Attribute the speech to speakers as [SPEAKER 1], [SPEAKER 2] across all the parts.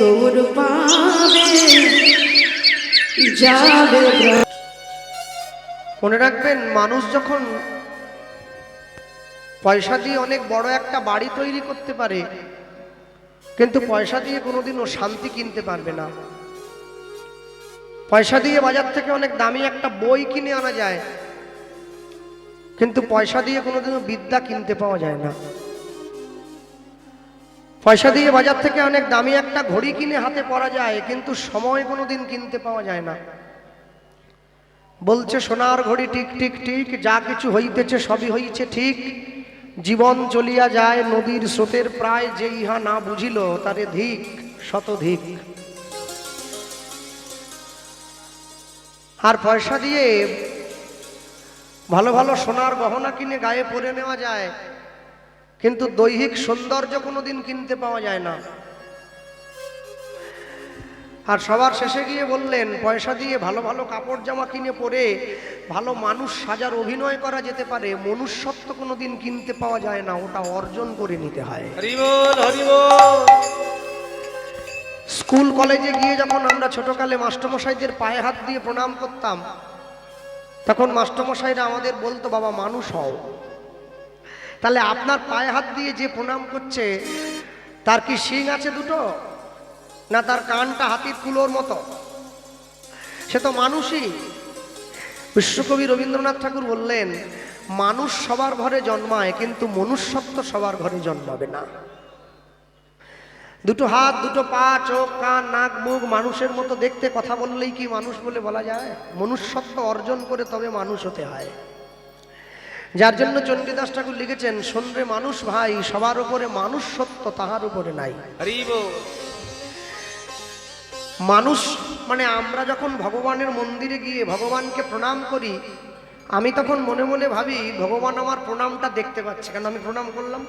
[SPEAKER 1] গৌর পাবে, যাবে
[SPEAKER 2] মনে রাখবেন, মানুষ যখন পয়সা দিয়ে অনেক বড় একটা বাড়ি তৈরি করতে পারে, কিন্তু পয়সা দিয়ে কোনোদিনও শান্তি কিনতে পারবে না। পয়সা দিয়ে বাজার থেকে অনেক দামি একটা বই কিনে আনা যায়, কিন্তু পয়সা দিয়ে কোনোদিনও বিদ্যা কিনতে পাওয়া যায় না। পয়সা দিয়ে বাজার থেকে অনেক দামি একটা ঘড়ি কিনে হাতে পরা যায়, কিন্তু সময় কোনোদিন কিনতে পাওয়া যায় না। বলছে, সোনার ঘড়ি টিক টিক টিক, যা কিছু হইতেছে সবই হইছে ঠিক। জীবন চলিয়া যায়, নদীর স্রোতের প্রায় যে ইহা না বুঝিল, তারে ধিক শতধিক আর পয়সা দিয়ে ভালো ভালো সোনার গহনা কিনে গায়ে পরে নেওয়া যায়। কিন্তু দৈহিক সৌন্দর্য কোনোদিন কিনতে পাওয়া যায় না। আর সবার শেষে গিয়ে বললেন পয়সা দিয়ে ভালো ভালো কাপড় জামা কিনে পরে ভালো মানুষ সাজার অভিনয় করা যেতে পারে মনুষ্যত্ব কোনোদিন কিনতে পাওয়া যায় না ওটা অর্জন করে নিতে হয়। স্কুল কলেজে গিয়ে যখন আমরা ছোটকালে মাস্টারমশাইদের পায়ে হাত দিয়ে প্রণাম করতাম তখন মাস্টারমশাইরা আমাদের বলতো বাবা মানুষ হও। তাহলে আপনার পায়ে হাত দিয়ে যে প্রণাম করছে, তার কি শিং আছে দুটো? না তার কানটা হাতির কুলোর মতো? সে তো মানুষই। বিশ্বকবি রবীন্দ্রনাথ ঠাকুর বললেন, মানুষ সবার ঘরে জন্মায়, কিন্তু মনুষ্যত্ব সবার ঘরে জন্মাবে না। দুটো হাত, দুটো পা, চোখ, কান, নাক, মুখ মানুষের মতো দেখতে কথা বললেই কি মানুষ বলে বলা যায়? মনুষ্যত্ব অর্জন করে তবে মানুষ হতে হয়। যার জন্য চণ্ডীদাস ঠাকুর লিখেছেন শোনবে মানুষ ভাই সবার উপরে মানুষ সত্য তাহার উপরে নাই। মানুষ মানে আমরা যখন ভগবানের মন্দিরে গিয়ে ভগবানকে প্রণাম করি আমি তখন মনে মনে ভাবি ভগবান আমার প্রণামটা দেখতে পাচ্ছে কেন আমি প্রণাম করলাম?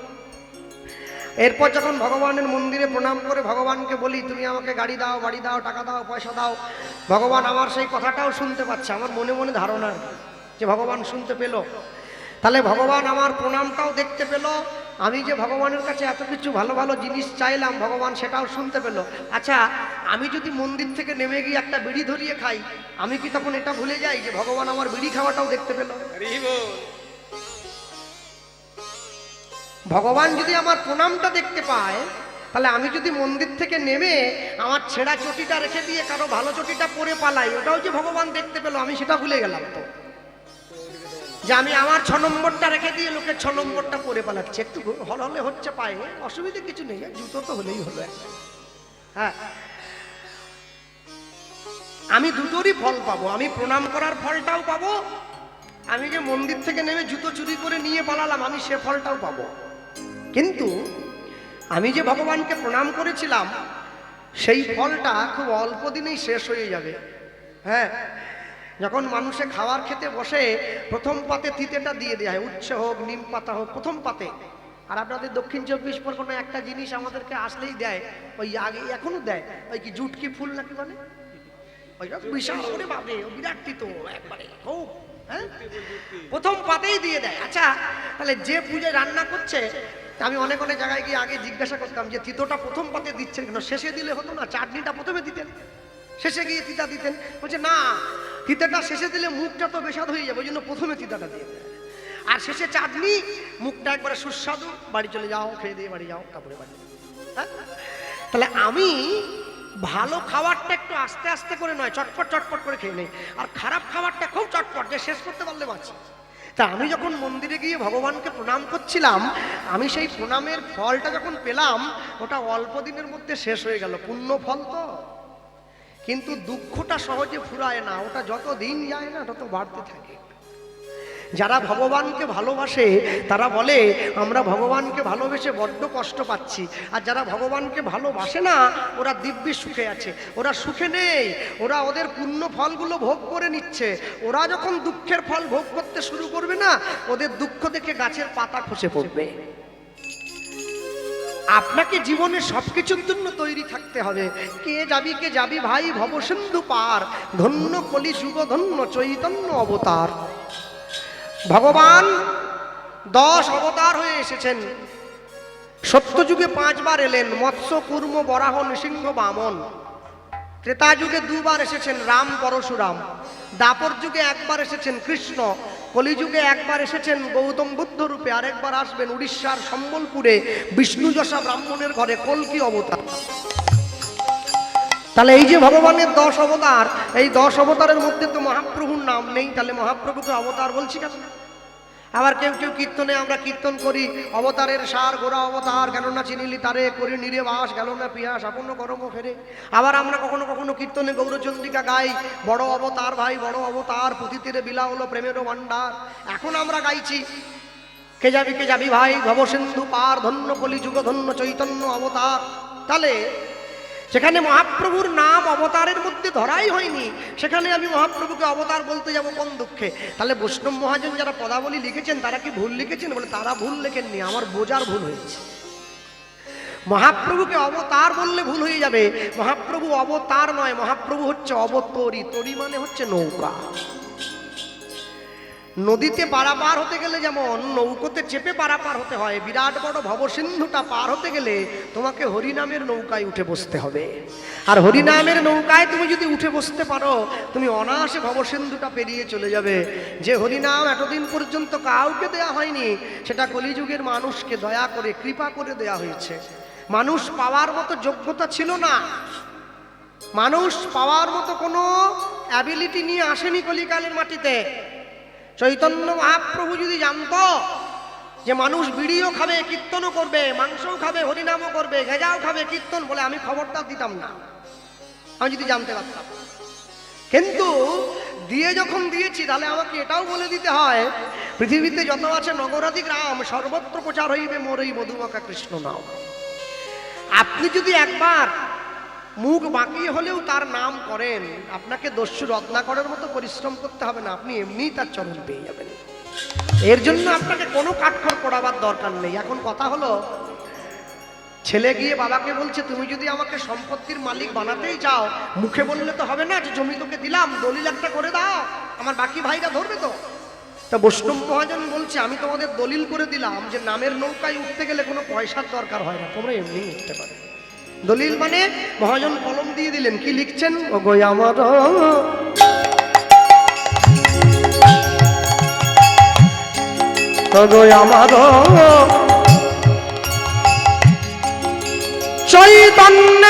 [SPEAKER 2] এরপর যখন ভগবানের মন্দিরে প্রণাম করে ভগবানকে বলি তুমি আমাকে গাড়ি দাও বাড়ি দাও টাকা দাও পয়সা দাও। ভগবান আমার সেই কথাটাও শুনতে পাচ্ছে আমার মনে মনে ধারণা যে ভগবান শুনতে পেল। তাহলে ভগবান আমার প্রণামটাও দেখতে পেল। আমি যে ভগবানের কাছে এত কিছু ভালো ভালো জিনিস চাইলাম ভগবান সেটাও শুনতে পেল। আচ্ছা আমি যদি মন্দির থেকে নেমে গিয়ে একটা বিড়ি ধরিয়ে খাই আমি কি তখন এটা ভুলে যাই যে ভগবান আমার বিড়ি খাওয়াটাও দেখতে পেল? ভগবান যদি আমার প্রণামটা দেখতে পায় তাহলে আমি যদি মন্দির থেকে নেমে আমার ছেঁড়া চটিটা রেখে দিয়ে কারও ভালো চটিটা পরে পালাই ওটাও যে ভগবান দেখতে পেল আমি সেটা ভুলে গেলাম তো। যে আমি আমার ছ নম্বরটা রেখে দিয়ে লোকের ছ নম্বরটা পরে পালাচ্ছি। একটু হল হলে হচ্ছে পায়ে, অসুবিধা কিছু নেই, জুতো তো হলেই হলো। হ্যাঁ। আমি দুটোরই ফল পাবো, আমি প্রণাম করার ফলটাও পাবো, আমি যে মন্দির থেকে নেমে জুতো চুরি করে নিয়ে পালালাম, আমি সে ফলটাও পাবো। কিন্তু আমি যে ভগবানকে প্রণাম করেছিলাম, সেই ফলটা খুব অল্প দিনেই শেষ হয়ে যাবে। হ্যাঁ। যখন মানুষে খাওয়ার খেতে বসে, প্রথম পাতে তিতেটা দিয়ে দেয় উচ্ছে হোক, নিম পাতা হোক, প্রথম পাতে। আর আপনাদের দক্ষিণ চব্বিশ পরগনা একটা জিনিস আমাদেরকে আসলেই দেয়, ওই আগে এখনও দেয়, ওই কি জুটকি ফুল নাকি বলে? ওইটা বিশাল করে বাপরে বিরাট হ্যাঁ? প্রথম পাতেই দিয়ে দেয়। আচ্ছা তাহলে যে পুজোয় রান্না করছে আমি অনেক অনেক জায়গায় গিয়ে আগে জিজ্ঞাসা করতাম যে তিতোটা প্রথম পাতে দিচ্ছেন কেন? শেষে দিলে হতো না, চাটনিটা প্রথমে দিতেন। শেষে গিয়ে তিতা দিতেন। বলছে, না তিতাটা শেষে দিলে মুখটা তো বেসাদ হয়ে যাবে, ওই জন্য প্রথমে তিতাটা দিয়ে দেয়। আর শেষে চাটনি মুখটা একবারে সুস্বাদু, বাড়ি চলে যাও, খেয়ে দিয়ে বাড়ি যাও তারপরে বাড়ি হ্যাঁ? তাহলে আমি ভালো খাবারটা একটু আস্তে আস্তে করে নয়, চটপট চটপট করে খেয়ে নেই। আর খারাপ খাবারটা খুব চটপট, যে শেষ করতে পারলে বাঁচি। তা আমি যখন মন্দিরে গিয়ে ভগবানকে প্রণাম করছিলাম, আমি সেই প্রণামের ফলটা যখন পেলাম, ওটা অল্প দিনের মধ্যে শেষ হয়ে গেল। পুণ্য ফল তো। কিন্তু দুঃখটা সহজে ফুরায় না, ওটা যত দিন যায় না তত বাড়তে থাকে। যারা ভগবানকে ভালোবাসে, তারা বলে, আমরা ভগবানকে ভালোবেসে বড্ড কষ্ট পাচ্ছি। আর যারা ভগবানকে ভালোবাসে না, ওরা দিব্যি সুখে আছে। ওরা সুখে নেই, ওরা ওদের পুণ্য ফলগুলো ভোগ করে নিচ্ছে। ওরা যখন দুঃখের ফল ভোগ করতে শুরু করবে না, ওদের দুঃখ দেখে গাছের পাতা খসে পড়বে। আপনাকে জীবনে সবকিছুর জন্য তৈরি থাকতে হবে। কে যাবি কে যাবি ভাই, ভবসিন্ধু পার। ধন্য কলি শুভ ধন্য চৈতন্য অবতার। ভগবান দশ অবতার হয়ে এসেছেন। সত্যযুগে পাঁচবার এলেন, মৎস্য, কুর্ম, বরাহ, নৃসিংহ, বামন। ত্রেতা যুগে দুবার এসেছেন রাম, পরশুরাম। দাপর যুগে একবার এসেছেন কৃষ্ণ। কলিযুগে একবার এসেছেন গৌতম বুদ্ধ রূপে, আরেকবার আসবেন উড়িষ্যার সম্বলপুরে বিষ্ণুযশা ব্রাহ্মণের ঘরে কলকি অবতার? তাহলে এই যে ভগবানের দশ অবতার, এই দশ অবতারের মধ্যে তো মহাপ্রভুর নাম নেই, তাহলে মহাপ্রভুকে অবতার বলছি কেন? আবার কেউ কেউ কীর্তনে আমরা কীর্তন করি। অবতারের সার গোড়া অবতার কেন না চিনিলি তারে, করি নিরে বাস, গেল না পিয়াস আপন্ন করম ফেরে। আবার আমরা কখনো কখনো কীর্তনে গৌরচন্দ্রিকা গাই। বড় অবতার ভাই, বড় অবতার পুঁথিতীরে বিলা হলো প্রেমেরও ভাণ্ডার। এখন আমরা গাইছি, কে যাবি কে যাবি ভাই, ভবসিন্ধু পার, ধন্য কলি যুগ ধন্য চৈতন্য অবতার। তাহলে সেখানে মহাপ্রভুর নাম অবতারের মধ্যে ধরাই হয়নি। সেখানে আমি মহাপ্রভুকে অবতার বলতে যাব কোন দুঃখে? তাহলে বৈষ্ণব মহাজন যারা পদাবলী লিখেছেন, তারা কি ভুল লিখেছেন? বলে তারা ভুল লেখেননি, আমার বোঝার ভুল হয়েছে। মহাপ্রভুকে অবতার বললে ভুল হয়ে যাবে। মহাপ্রভু অবতার নয়, মহাপ্রভু হচ্ছে অবতরী, তরি মানে হচ্ছে নৌকা। নদীতে পারাপার হতে গেলে যেমন নৌকোতে চেপে পারাপার হতে হয়, বিরাট বড় ভবসিন্ধুটা পার হতে গেলে তোমাকে হরিনামের নৌকায় উঠে বসতে হবে। আর হরিনামের নৌকায় তুমি যদি উঠে বসতে পারো, তুমি অনায়াসে ভবসিন্ধুটা পেরিয়ে চলে যাবে। যে হরিনাম এতদিন পর্যন্ত কাউকে দেয়া হয়নি, সেটা কলিযুগের মানুষকে দয়া করে, কৃপা করে দেয়া হয়েছে। মানুষ পাওয়ার মতো যোগ্যতা ছিল না। মানুষ পাওয়ার মতো কোনো অ্যাবিলিটি নিয়ে আসেনি কলিকালের মাটিতে। চৈতন্য মহাপ্রভু যদি জানত যে মানুষ বিড়িও খাবে, কীর্তনও করবে, মাংসও খাবে, হরিনামও করবে, গেজাও খাবে, কীর্তন বলে আমি খবরটা দিতাম না। আমি যদি জানতে পারতাম। কিন্তু দিয়ে যখন দিয়েছি, তাহলে আমাকে এটাও বলে দিতে হয়, পৃথিবীতে যত আছে নগরাধি গ্রাম, সর্বত্র প্রচার হইবে মোর এই মধুমাখা কৃষ্ণ নাম। আপনি যদি একবার মুখ বাঁকিয়ে হলেও তার নাম করেন। আপনাকে দস্যু রত্না করার মতো পরিশ্রম করতে হবে না, আপনি এমনিই তার চরণ পেয়ে যাবেন। এর জন্য আপনাকে কোনো কাঠখড় পড়াবার দরকার নেই। এখন কথা হলো, ছেলে গিয়ে বাবাকে বলছে, তুমি যদি আমাকে সম্পত্তির মালিক বানাতেই চাও, মুখে বললে তো হবে না যে জমি তোকে দিলাম, দলিল একটা করে দাও, আমার বাকি ভাইরা ধরবে তো? তা বৈষ্ণব মহাজন বলছে, আমি তোমাদের দলিল করে দিলাম যে নামের নৌকায় উঠতে গেলে কোনো পয়সার দরকার হয় না, তোমরা এমনি উঠতে পারো। দলিল মানে মহাজন কলম দিয়ে দিলেন কি লিখছেন? আমার। আমার। চৈতন্য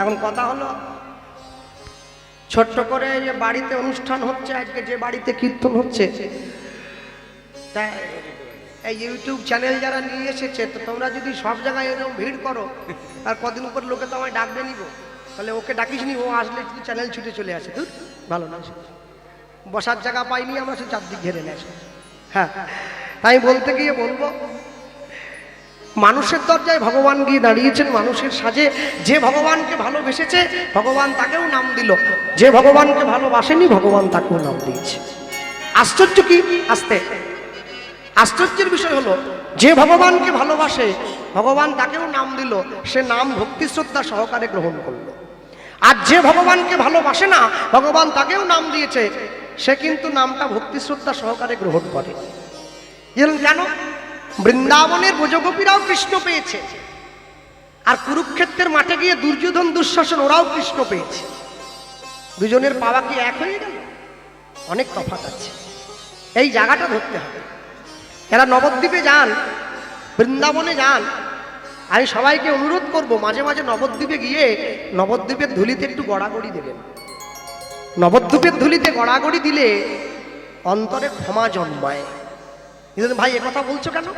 [SPEAKER 2] এখন কথা হলো, ছোট্ট করে যে বাড়িতে অনুষ্ঠান হচ্ছে, আজকে যে বাড়িতে কীর্তন হচ্ছে, তা এই ইউটিউব চ্যানেল যারা নিয়ে এসেছে, তো তোমরা যদি সব জায়গায় এরকম ভিড় করো, আর কদিন উপর লোকে তো আমায় ডাকবে নিব, তাহলে ওকে ডাকিস নি, ও আসলে শুধু চ্যানেল ছুটে চলে আসে তুই ভালো না বসার জায়গা পাইনি আমরা, সে চারদিক ঘেরে নেয়। হ্যাঁ তাই বলতে গিয়ে বলব মানুষের দরজায় ভগবান গিয়ে দাঁড়িয়েছেন, মানুষের সাজে। যে ভগবানকে ভালোবেসেছে, ভগবান তাকেও নাম দিল। যে ভগবানকে ভালোবাসেনি, ভগবান তাকেও নাম দিয়েছে। আশ্চর্য কি? আসতে। আশ্চর্যের বিষয় হলো, যে ভগবানকে ভালোবাসে, ভগবান তাকেও নাম দিল। সে নাম ভক্তি শ্রদ্ধা সহকারে গ্রহণ করল। আর যে ভগবানকে ভালোবাসে না, ভগবান তাকেও নাম দিয়েছে। সে কিন্তু নামটা ভক্তি শ্রদ্ধা সহকারে গ্রহণ করে। কেন বৃন্দাবনের ব্রজগোপীরাও কৃষ্ণ পেয়েছে। আর কুরুক্ষেত্রের মাঠে গিয়ে দুর্যোধন, দুঃশাসন, ওরাও কৃষ্ণ পেয়েছে। দুজনের পাওয়া কি এক হয়ে গেল? অনেক তফাৎ আছে। এই জায়গাটা ধরতে হবে। এরা নবদ্বীপে যান, বৃন্দাবনে যান। আমি সবাইকে অনুরোধ করব, মাঝে মাঝে নবদ্বীপে গিয়ে নবদ্বীপের ধুলিতে একটু গড়াগড়ি দেবেন। নবদ্বীপের ধুলিতে গড়াগড়ি দিলে অন্তরে ক্ষমা জন্মায়। কিন্তু ভাই কথা বলছো কেন?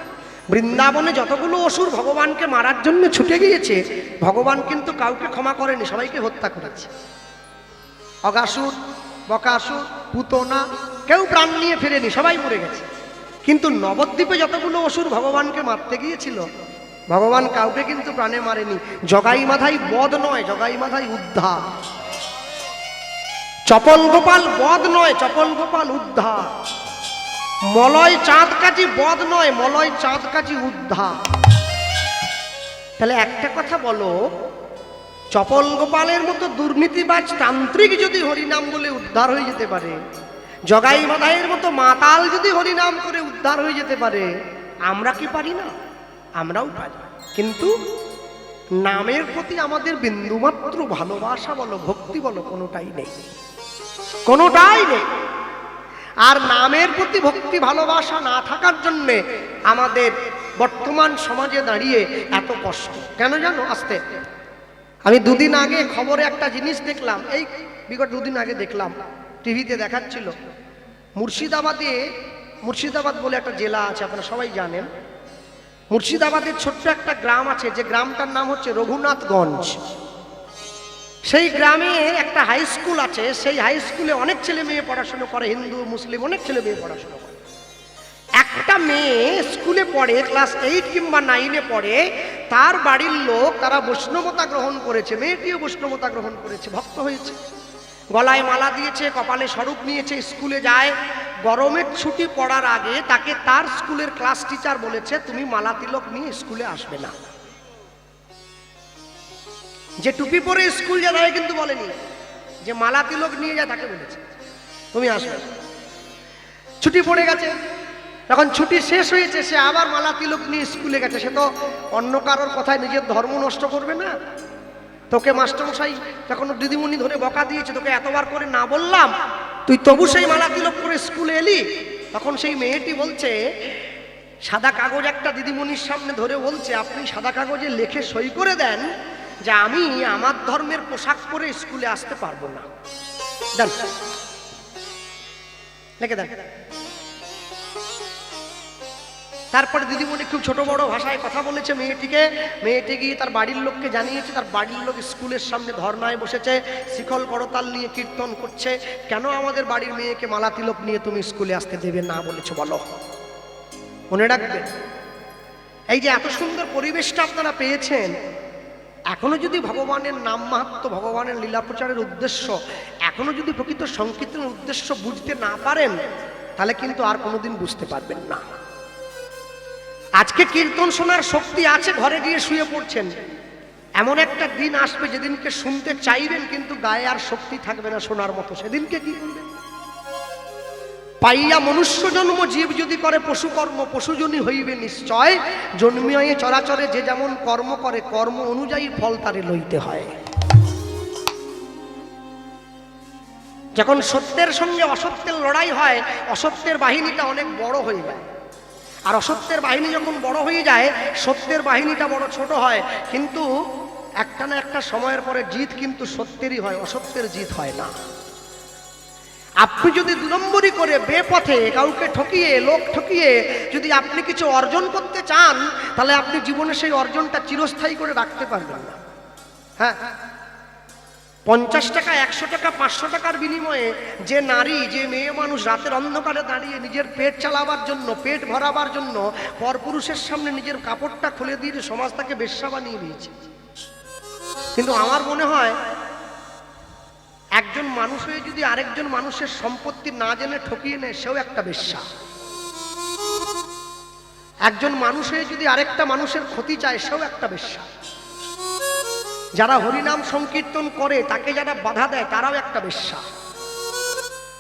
[SPEAKER 2] বৃন্দাবনে যতগুলো অসুর ভগবানকে মারার জন্য ছুটে গিয়েছে, ভগবান কিন্তু কাউকে ক্ষমা করেনি, সবাইকে হত্যা করেছে। অগাসুর, বকাসুর, পুতনা, কেউ প্রাণ নিয়ে ফেরেনি, সবাই মরে গেছে। কিন্তু নবদ্বীপে যতগুলো অসুর ভগবানকে মারতে গিয়েছিল, ভগবান কাউকে কিন্তু প্রাণে মারেনি। জগাই মাথায় বধ নয়, জগাই মাথায় উদ্ধার। চপল গোপাল বধ নয়, চপল গোপাল উদ্ধার। মলয় চাঁদ কাজী বধ নয়, মলয় চাঁদ কাজী উদ্ধার। তাহলে একটা কথা বলো চপল গোপালের মতো দুর্নীতিবাজ তান্ত্রিক যদি হরিনাম বলে উদ্ধার হয়ে যেতে পারে, জগাই মাদাইয়ের মতো মাতাল যদি হরিনাম করে উদ্ধার হয়ে যেতে পারে, আমরা কি পারি না? আমরাও পারি। কিন্তু নামের প্রতি আমাদের বিন্দুমাত্র ভালোবাসা বলো, ভক্তি বলো, কোনোটাই নেই। কোনোটাই নেই। আর নামের প্রতি ভক্তি ভালোবাসা না থাকার জন্যে আমাদের বর্তমান সমাজে দাঁড়িয়ে এত কষ্ট। কেন জানো? আসতে। আমি দুদিন আগে খবরে একটা জিনিস দেখলাম। এই বিগত দুদিন আগে দেখলাম। টিভিতে দেখাচ্ছিল। মুর্শিদাবাদে, মুর্শিদাবাদ বলে একটা জেলা আছে, আপনারা সবাই জানেন। মুর্শিদাবাদের ছোট্ট একটা গ্রাম আছে, যে গ্রামটার নাম হচ্ছে রঘুনাথগঞ্জ। সেই গ্রামে একটা হাই স্কুল আছে, সেই হাই স্কুলে অনেক ছেলে মেয়ে পড়াশুনো করে, হিন্দু, মুসলিম, অনেক ছেলে মেয়ে পড়াশুনো করে। একটা মেয়ে স্কুলে পড়ে ক্লাস এইট কিংবা নাইনে পড়ে, তার বাড়ির লোক, তারা বৈষ্ণবতা গ্রহণ করেছে, মেয়েটিও বৈষ্ণবতা গ্রহণ করেছে, ভক্ত হয়েছে। গলায় মালা দিয়েছে, কপালে স্বরূপ নিয়েছে স্কুলে যায়। গরমের ছুটি পড়ার আগে তাকে তার স্কুলের ক্লাস টিচার বলেছে, তুমি মালা তিলক নিয়ে স্কুলে আসবে না। যে টুপি পরে স্কুল যায় তাকে কিন্তু বলেনি। যে মালা তিলক নিয়ে যায় তাকে বলেছে। তুমি আসবে। ছুটি পড়ে গেছে। যখন ছুটি শেষ হয়েছে, সে আবার মালা তিলক নিয়ে স্কুলে গেছে। সে তো অন্য কারোর কথায় নিজের ধর্ম নষ্ট করবে না। তোকে মাস্টারমশাই যখন দিদিমণি ধরে বকা দিয়েছে, তোকে এতবার করে না বললাম, তুই তবু সেই মালা তিলক করে স্কুলে এলি? তখন সেই মেয়েটি বলছে, সাদা কাগজ একটা দিদিমণির সামনে ধরে বলছে, আপনি সাদা কাগজে লেখে সই করে দেন যে আমি আমার ধর্মের পোশাক পরে স্কুলে আসতে পারব না। দেন লিখে দেন তারপরে দিদিমণি খুব ছোট বড় ভাষায় কথা বলেছে মেয়েটিকে। মেয়েটি গিয়ে তার বাড়ির লোককে জানিয়েছে, তার বাড়ির লোক স্কুলের সামনে ধর্নায় বসেছে, শিখল করতাল নিয়ে কীর্তন করছে। কেন আমাদের বাড়ির মেয়েকে মালা তিলক নিয়ে তুমি স্কুলে আসতে দেবে না বলেছ বলো? মনে রাখবে? এই যে এত সুন্দর পরিবেশটা আপনারা পেয়েছেন এখনও যদি ভগবানের নাম মাহাত্ম, ভগবানের লীলা প্রচারের উদ্দেশ্য, এখনও যদি প্রকৃত সংকীর্তনের উদ্দেশ্য বুঝতে না পারেন, তাহলে কিন্তু আর কোনোদিন বুঝতে পারবেন না। আজকে কীর্তন শোনার শক্তি আছে, ঘরে গিয়ে শুয়ে পড়ছেন। এমন একটা দিন আসবে যেদিনকে শুনতে চাইবেন, কিন্তু গায়ে আর শক্তি থাকবে না শোনার মতো। সেদিনকে কি করবেন? পাইয়া মনুষ্য জন্ম, জীব যদি করে, পশু কর্ম পশুজনী হইবে নিশ্চয় জন্মিয়ে চরাচরে যে যেমন কর্ম করে, কর্ম অনুযায়ী ফল তারে লইতে হয়। যখন সত্যের সঙ্গে অসত্যের লড়াই হয়, অসত্যের বাহিনীটা অনেক বড় হয়ে যায়। আর অসত্যের বাহিনী যখন বড় হয়ে যায়, সত্যের বাহিনীটা বড় ছোট হয়, কিন্তু একটা না একটা সময়ের পরে জিত কিন্তু সত্যেরই হয়, অসত্যের জিত হয় না। আপনি যদি দু নম্বরই করে বেপথে কাউকে ঠকিয়ে, লোক ঠকিয়ে যদি আপনি কিছু অর্জন করতে চান, তাহলে আপনি জীবনে সেই অর্জনটা চিরস্থায়ী করে রাখতে পারবেন না। হ্যাঁ? পঞ্চাশ টাকা, একশো টাকা, পাঁচশো টাকার বিনিময়ে যে নারী, যে মেয়ে মানুষ রাতের অন্ধকারে দাঁড়িয়ে নিজের পেট চালাবার জন্য, পেট ভরাবার জন্য পরপুরুষের সামনে নিজের কাপড়টা খুলে দিয়ে সমাজ তাকে বেশ্যা বানিয়ে দিয়েছে। কিন্তু আমার মনে হয় একজন মানুষ হয়ে যদি আরেকজন মানুষের সম্পত্তি না জেনে ঠকিয়ে নেয়, সেও একটা বেশ্যা। একজন মানুষ হয়ে যদি আরেকটা মানুষের ক্ষতি চায়, সেও একটা বেশ্যা। যারা হরিনাম সংকীর্তন করে, তাকে যারা বাধা দেয়, তারাও একটা বেশ্যা।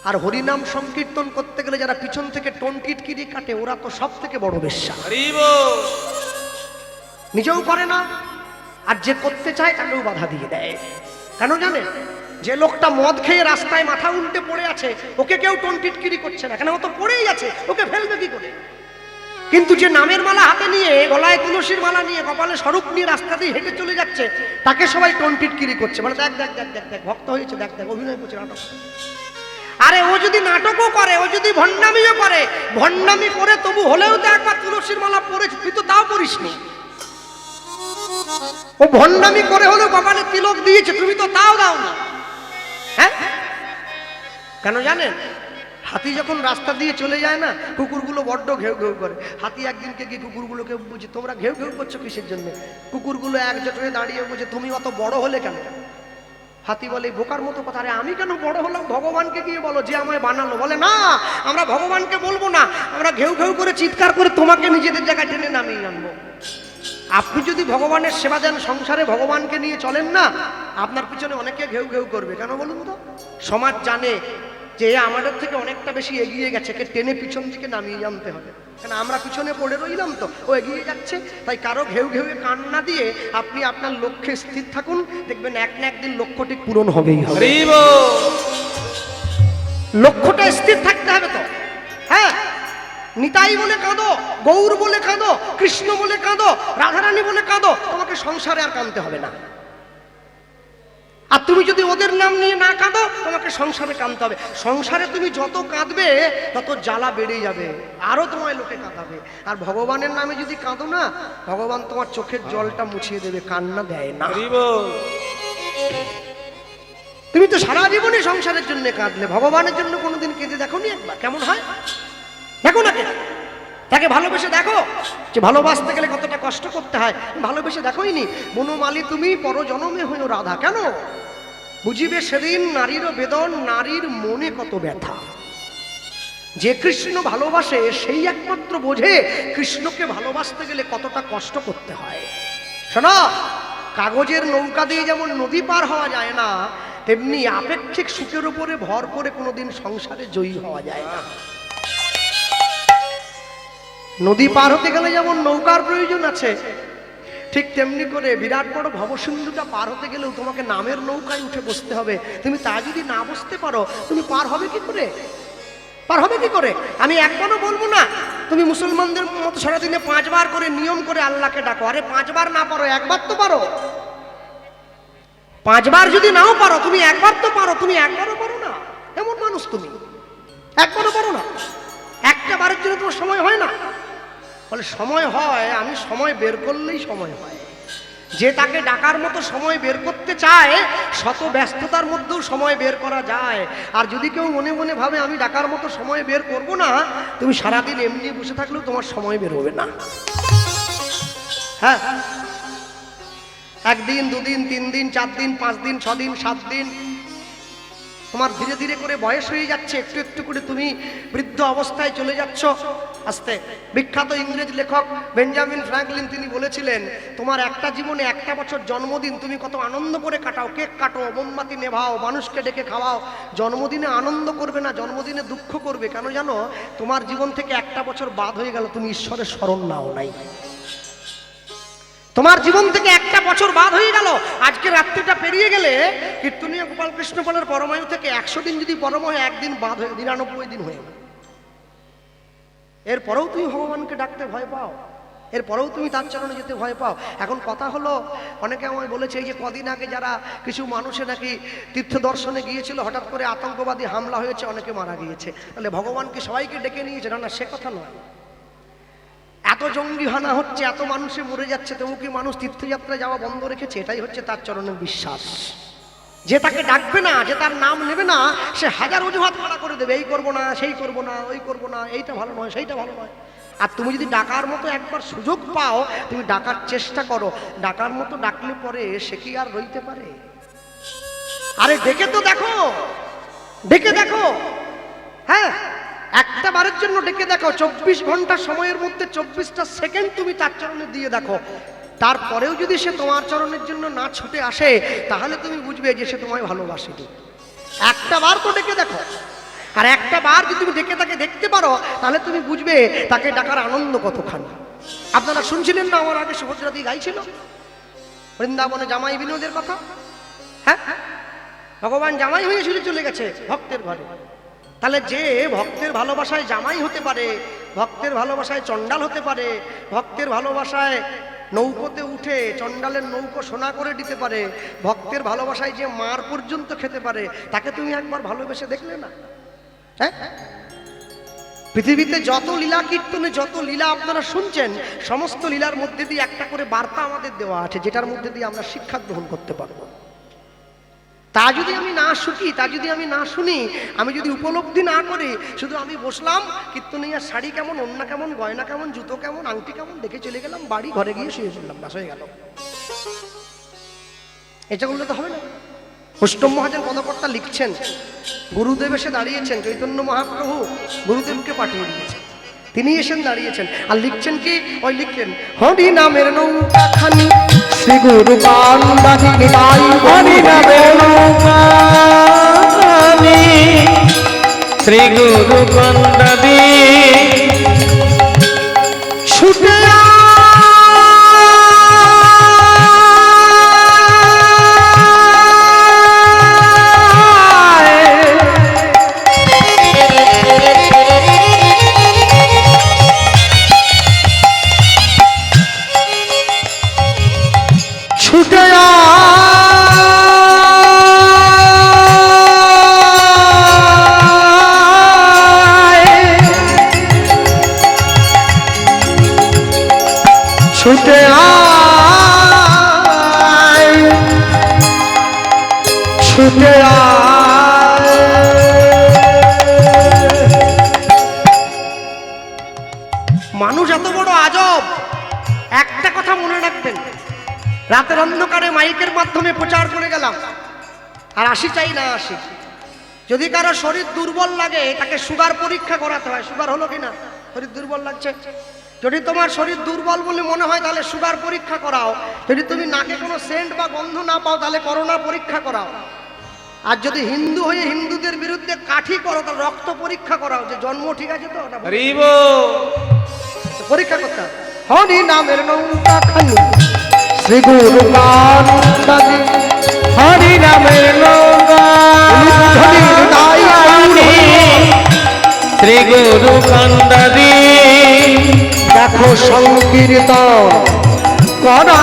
[SPEAKER 2] আর হরিনাম সংকীর্তন করতে গেলে যারা পিছন থেকে টোন টিটকিরি কাটে, ওরা তো সব থেকে বড় বেশ্যা। নিজেও করে না, আর যে করতে চায়, তাকেও বাধা দিয়ে দেয়। কেন জানেন? যে লোকটা মদ খেয়ে রাস্তায় মাথা উল্টে পড়ে আছে, ওকে কেউ টোন টিটকিরি করছে না। কেন? ও তো পড়েই আছে, ওকে ফেলবে কি করে? কিন্তু যে নামের মালা হাতে নিয়ে, গলায় তুলসীর মালা নিয়ে, কপালে স্বরূপ নিয়ে রাস্তা দিয়ে হেঁটে চলে যাচ্ছে, তাকে সবাই টনটিটকিরি করছে। মানে দেখ দেখ দেখ দেখ দেখ, ভক্ত হয়েছে, দেখ দেখ, অভিনয় করছে, নাটক। আরে, ও যদি নাটকও করে, ও যদি ভণ্ডামিও করে, ভণ্ডামি করে তবু হলেও তো একবার তুলসীর মালা পরেছে, তুই তো তাও পড়িসনি ও ভণ্ডামি করে হলেও কপালে তিলক দিয়েছে, তুমি তো তাও দাও না হ্যাঁ? কেন জানেন? হাতি যখন রাস্তা দিয়ে চলে যায় না, কুকুরগুলো বড্ড ঘেউ ঘেউ করে। হাতি একদিনকে গিয়ে কুকুরগুলোকে বুঝে তোমরা ঘেউ ঘেউ করছ কিসের জন্য? কুকুরগুলো একজোট হয়ে দাঁড়িয়ে বুঝে তুমি অত বড় হলে কেন? হাতি বলে, বোকার মতো কথা, আরে আমি কেন বড় হলাম? ভগবানকে গিয়ে বলো, যে আমায় বানালো। বলে, না, আমরা ভগবানকে বলব না, আমরা ঘেউ ঘেউ করে চিৎকার করে তোমাকে নিজেদের জায়গায় টেনে নামিয়ে আনব। আপনি যদি ভগবানের সেবা দেন সংসারে ভগবানকে নিয়ে চলেন না আপনার পিছনে অনেকে ঘেউ ঘেউ করবে। কেন বলুন তো? সমাজ জানে যে আমাদের থেকে অনেকটা বেশি এগিয়ে গেছে কে টেনে পিছন দিকে নামিয়ে আনতে হবে। কেন আমরা পিছনে পড়ে রইলাম তো? ও এগিয়ে যাচ্ছে তাই কারও ঘেউ ঘেউয়ে কান না দিয়ে আপনি আপনার লক্ষ্যে স্থির থাকুন দেখবেন এক না একদিন লক্ষ্যটি পূরণ হবেই হবে। লক্ষ্যটা স্থির থাকতে হবে তো? নিতাই বলে কাঁদো গৌর বলে কাঁদো কৃষ্ণ বলে কাঁদো রাধারানী বলে কাঁদো তোমাকে সংসারে আর কাঁদতে হবে না। আর তুমি যদি ওদের নাম নিয়ে না কাঁদো তোমাকে সংসারে কাঁদতে হবে। সংসারে তুমি যত কাঁদবে তত জ্বালা বেড়ে যাবে আরও তোমায় লোকে কাঁদাবে। আর ভগবানের নামে যদি কাঁদো না ভগবান তোমার চোখের জলটা মুছিয়ে দেবে কান্না দেয় না। তুমি তো সারা জীবনই সংসারের জন্য কাঁদলে ভগবানের জন্য কোনোদিন কেঁদে দেখো নি একবার? কেমন হয়? দেখো না তাকে ভালোবেসে দেখো। যে ভালোবাসতে গেলে কতটা কষ্ট করতে হয়। ভালোবেসে দেখোই নি। বনমালী তুমি পরজনমে হইও রাধা। কেন? বুঝিবে সেদিন নারীর বেদন, নারীর মনে কত ব্যথা। যে কৃষ্ণ ভালোবাসে, সেই একমাত্র বোঝে কৃষ্ণকে ভালোবাসতে গেলে কতটা কষ্ট করতে হয়। শোনো, কাগজের নৌকা দিয়ে যেমন নদী পার হওয়া যায় না, তেমনি আপেক্ষিক সুখের উপরে ভর করে কোনোদিন সংসারে জয়ী হওয়া যায় না। নদী পার হতে গেলে যেমন নৌকার প্রয়োজন আছে, ঠিক তেমনি করে বিরাট বড় ভবসিন্ধুটা পার হতে গেলেও তোমাকে নামের নৌকায় উঠে বসতে হবে। তুমি তা যদি না বসতে পারো, তুমি পার হবে কি করে? পার হবে কি করে? আমি একবারও বলব না, তুমি মুসলমানদের মতো সারাদিনে পাঁচবার করে নিয়ম করে আল্লাহকে ডাকো। আরে পাঁচবার না পারো, একবার তো পারো। পাঁচবার যদি নাও পারো, তুমি একবার তো পারো, তুমি একবারও পারো না। এমন মানুষ তুমি। একবারও পারো না। একটা বারের জন্য তোমার সময় হয় না। বলে, সময় হয়, আমি সময় বের করলেই সময় হয়। যে তাকে ডাকার মতো সময় বের করতে চায়, শত ব্যস্ততার মধ্যেও সময় বের করা যায়। আর যদি কেউ মনে মনে ভাবে, আমি ডাকার মতো সময় বের করব না, তুমি সারাদিন এমনি বসে থাকলেও তোমার সময় বের হবে না। হ্যাঁ। একদিন, দুদিন তিন দিন চার দিন পাঁচ দিন ছ দিন সাত দিন তোমার ধীরে ধীরে করে বয়স হয়ে যাচ্ছে, একটু একটু করে তুমি বৃদ্ধ অবস্থায় চলে যাচ্ছ। আস্তে, বিখ্যাত ইংরেজ লেখক বেঞ্জামিন ফ্র্যাঙ্কলিন তিনি বলেছিলেন, তোমার একটা জীবনে একটা বছর জন্মদিন তুমি কত আনন্দ করে কাটাও, কেক কাটো, মোমবাতি নেভাও, মানুষকে ডেকে খাওয়াও। জন্মদিনে আনন্দ করবে না, জন্মদিনে দুঃখ করবে। কেন জানো, তোমার জীবন থেকে একটা বছর বাদ হয়ে গেল, তুমি ঈশ্বরের স্মরণ নাও নাই। তোমার জীবন থেকে একটা বছর বাদ হয়ে গেল। আজকে রাত্রিটা পেরিয়ে গেলে কীর্তনীয় গোপাল কৃষ্ণ পালের পরমায়ু থেকে একশো দিন যদি পরম হয়, একদিন বাদ হয়ে, নিরানব্বই দিন হয়ে গেল। এরপরেও তুমি ভগবানকে ডাকতে ভয় পাও। এরপরেও তুমি তার চরণে যেতে ভয় পাও। এখন কথা হলো, অনেকে আমায় বলেছে এই যে কদিন আগে যারা কিছু মানুষে নাকি তীর্থ দর্শনে গিয়েছিল, হঠাৎ করে আতঙ্কবাদী হামলা হয়েছে, অনেকে মারা গিয়েছে। তাহলে ভগবানকে সবাইকে ডেকে নিয়েছে। না না, সে কথা নয়। এত জঙ্গি হানা হচ্ছে, এত মানুষে মরে যাচ্ছে, তবু কি মানুষ তীর্থযাত্রায় যাওয়া বন্ধ রেখেছে? এটাই হচ্ছে তার চরণের বিশ্বাস। যে তাকে ডাকবে না, যে তার নাম নেবে না, সে হাজার অজুহাত মারা করে দেবে, এই করব না, সেই করব না, ওই করব না, এইটা ভালো নয়, সেইটা ভালো নয়। আর তুমি যদি ডাকার মতো একবার সুযোগ পাও, তুমি ডাকার চেষ্টা করো। ডাকার মতো ডাকলে পরে সে কি আর রইতে পারে? আরে, ডেকে তো দেখো, ডেকে দেখো। হ্যাঁ? একটা বারের জন্য ডেকে দেখো, চব্বিশ ঘণ্টা সময়ের মধ্যে চব্বিশটা সেকেন্ড তুমি তার চরণে দিয়ে দেখো। তারপরেও যদি সে তোমার চরণের জন্য না ছুটে আসে, তাহলে তুমি বুঝবে যে সে তোমায় ভালোবাসে একটা বার তো ডেকে দেখো। আর একটা বার যদি তুমি ডেকে তাকে দেখতে পারো, তাহলে তুমি বুঝবে তাকে ডাকার আনন্দ কতখানি। আপনারা শুনছিলেন না আমার আগে সুভদ্রাদি গাইছিল? বৃন্দাবনে জামাই বিনোদের কথা? হ্যাঁ? ভগবান জামাই হয়ে ছুটে চলে গেছে ভক্তের ঘরে। তাহলে যে ভক্তের ভালোবাসায় জামাই হতে পারে, ভক্তের ভালোবাসায় চণ্ডাল হতে পারে, ভক্তের ভালোবাসায় নৌকোতে উঠে চণ্ডালের নৌকো সোনা করে দিতে পারে, ভক্তের ভালোবাসায় যে মার পর্যন্ত খেতে পারে, তাকে তুমি একবার ভালোবেসে দেখলে না? হ্যাঁ? পৃথিবীতে যত লীলা কীর্তনে যত লীলা আপনারা শুনছেন, সমস্ত লীলার মধ্যে দিয়ে একটা করে বার্তা আমাদের দেওয়া আছে, যেটার মধ্যে দিয়ে আমরা শিক্ষা গ্রহণ করতে পারব। তা যদি আমি না শুকি, তা যদি আমি না শুনি, আমি যদি উপলব্ধি না করি, শুধু আমি বসলাম কীর্তনিয়ার শাড়ি কেমন অন্য কেমন, গয়না কেমন, জুতো কেমন, আংটি কেমন, দেখে চলে গেলাম, বাড়ি, ঘরে গিয়ে শুয়ে পড়লাম, বাস হয়ে গেল। এটা করলে তো হবে না। অষ্টম মহাজন পদকর্তা লিখছেন, গুরুদেব এসে দাঁড়িয়েছেন, চৈতন্য মহাপ্রভু গুরুদেবকে পাঠিয়ে দিয়েছেন। তিনি এসেন দাঁড়িয়েছেন। আর লিখছেন কি? ওই লিখলেন, হরি নামের নৌকাখানি
[SPEAKER 3] শ্রী গুরু হরি শ্রী
[SPEAKER 2] রাতের অন্ধকারে মাইকের মাধ্যমে প্রচার করে গেলাম। আর আসি চাই না আসি। যদি কারও শরীর দুর্বল লাগে তাকে সুগার পরীক্ষা করাতে হয়। সুগার হলো কি না শরীর দুর্বল লাগছে? যদি তোমার শরীর দুর্বল বলে মনে হয় তাহলে সুগার পরীক্ষা করাও। যদি তুমি নাকে কোনো সেন্ট বা গন্ধ না পাও তাহলে করোনা পরীক্ষা করাও। আর যদি হিন্দু হয়ে হিন্দুদের বিরুদ্ধে কাঠি করো তাহলে রক্ত পরীক্ষা করাও। যে জন্ম ঠিক আছে তো। পরীক্ষা করতে হবে। হরি নামের নৌকা খানি
[SPEAKER 3] শ্রী গুরু হরি
[SPEAKER 2] আইনি।
[SPEAKER 3] শ্রী গুরু কান্দাজি
[SPEAKER 2] দেখো সংকীর্তন। করা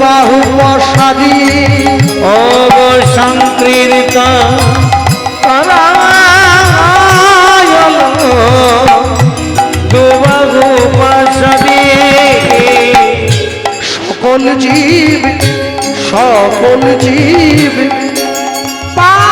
[SPEAKER 2] বাহু প্রসাদী
[SPEAKER 3] ও সংকৃত দুবাহু পাশবি
[SPEAKER 2] সকল জীব সকল জীব। পার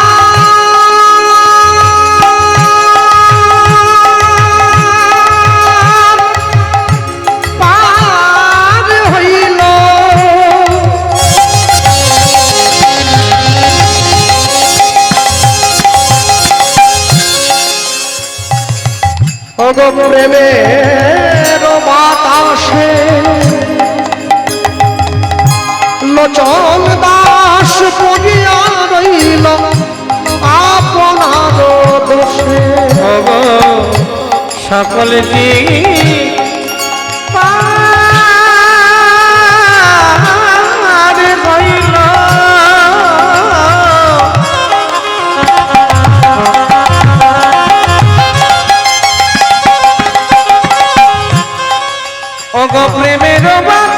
[SPEAKER 2] লোচন দাস পড়িয়া রইল আপনার দোষে
[SPEAKER 3] সকল জি
[SPEAKER 2] পার
[SPEAKER 3] প্রেমের বাতাসে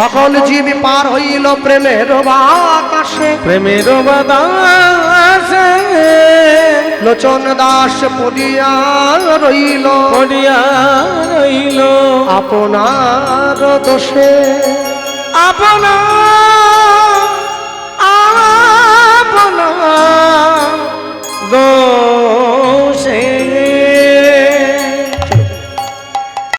[SPEAKER 2] সকল জীব পার হইল প্রেমের আকাশে
[SPEAKER 3] প্রেমের বাতাসে।
[SPEAKER 2] লোচন দাস পড়িয়া রইল।
[SPEAKER 3] পড়িয়া রইল।
[SPEAKER 2] আপনার দোষে।
[SPEAKER 3] আপনার আপনার